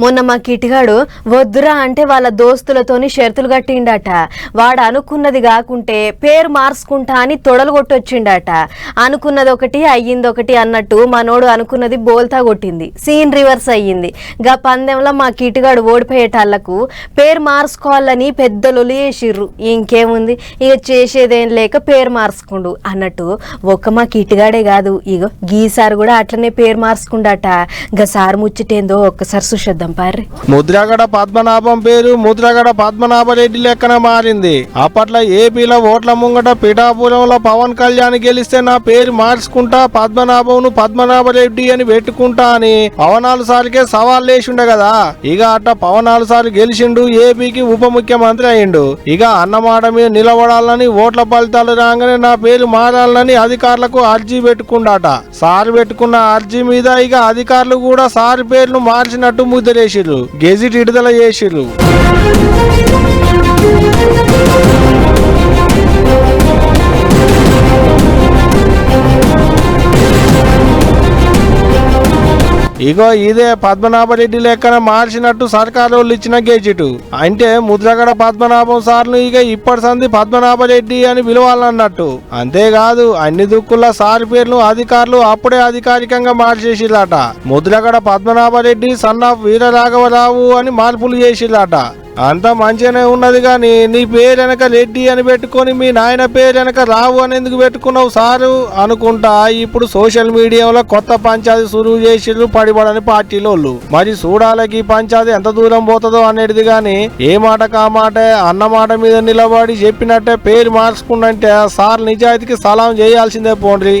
మొన్న మా కిటిగాడు వద్దురా అంటే వాళ్ళ దోస్తులతోని షరతులు కట్టిండట. వాడు అనుకున్నది కాకుంటే పేరు మార్చుకుంటా అని తొడలు కొట్టొచ్చిండట. అనుకున్నది ఒకటి అయ్యింది ఒకటి అన్నట్టు మనోడు అనుకున్నది బోల్తా కొట్టింది. సీన్ రివర్స్ అయ్యింది. గా పందెంలో మా కిటిగాడు ఓడిపోయేటాళ్ళకు పేరు మార్చుకోవాలని పెద్ద లొలి చేసిర్రు ఇంకేముంది? ఇక చేసేదేం లేక పేరు మార్చుకుండు అన్నట్టు ఒక్క మా కిటిగాడే కాదు. ఇగో గీసారు కూడా అట్లనే పేరు మార్చుకుండట. గా సారు ముచ్చటేందో ఒక్కసారి చూద్దాం పార్రి ముద్రగడ పద్మనాభం పేరు ముద్రగడ పద్మనాభరెడ్డి లెక్కన మారింది. అప్పట్లో ఏపీలో ఓట్ల ముంగట పిఠాపురంలో పవన్ కళ్యాణ్ గెలిస్తే నా పేరు మార్చుకుంటా పద్మనాభంను పద్మనాభరెడ్డి అని పెట్టుకుంటా అని పవనాలు సార్కే సవాల్ లేచిండే కదా. ఇక అట్ట పవనాలు సార్ గెలిచిండు ఏపీకి ఉప ముఖ్యమంత్రి అయిండు. ఇక అన్నమాట మీద నిలబడాలని ఓట్ల ఫలితాలు రాగానే నా పేరు మారాలని అధికారులకు అర్జీ పెట్టుకుండాట. సార్ పెట్టుకున్న అర్జీ మీద ఇక అధికారులు కూడా సార్ పేర్లు మార్చినట్టు చేసిర్రు. గెజిట్ విడుదల చేసిర్రు. ఇగో ఇదే పద్మనాభరెడ్డి లెక్కన మార్చినట్టు సర్కారు వాళ్ళు ఇచ్చిన గెజిట్. అంటే ముద్రగడ పద్మనాభం సార్లు ఇక ఇప్పటి సంది పద్మనాభరెడ్డి అని పిలవాలన్నట్టు అంతేకాదు అన్ని దుక్కుల సార్ పేర్లు అధికారులు అప్పుడే అధికారికంగా మార్చేసిల్లట ముద్రగడ పద్మనాభరెడ్డి సన్ ఆఫ్ వీరరాఘవరావు అని మార్పులు చేసిల్లట అంతా మంచిగానే ఉన్నది కానీ నీ పేరు వెనక రెడ్డి అని పెట్టుకొని మీ నాయన పేరు వెనక రావు అని ఎందుకు పెట్టుకున్నావు సారు? అనుకుంటా ఇప్పుడు సోషల్ మీడియాలో కొత్త పంచాయతీ సురువు చేసిర్రు పడిపడని పార్టీలోళ్ళు. మరి చూడాలకి ఈ పంచాయతీ ఎంత దూరం పోతుందో అనేది కానీ ఏ మాట కా మాట అన్న మాట మీద నిలబడి చెప్పినట్టే పేరు మార్చుకుందంటే సార్ నిజాయితీకి సలాం చేయాల్సిందే పోండ్రి.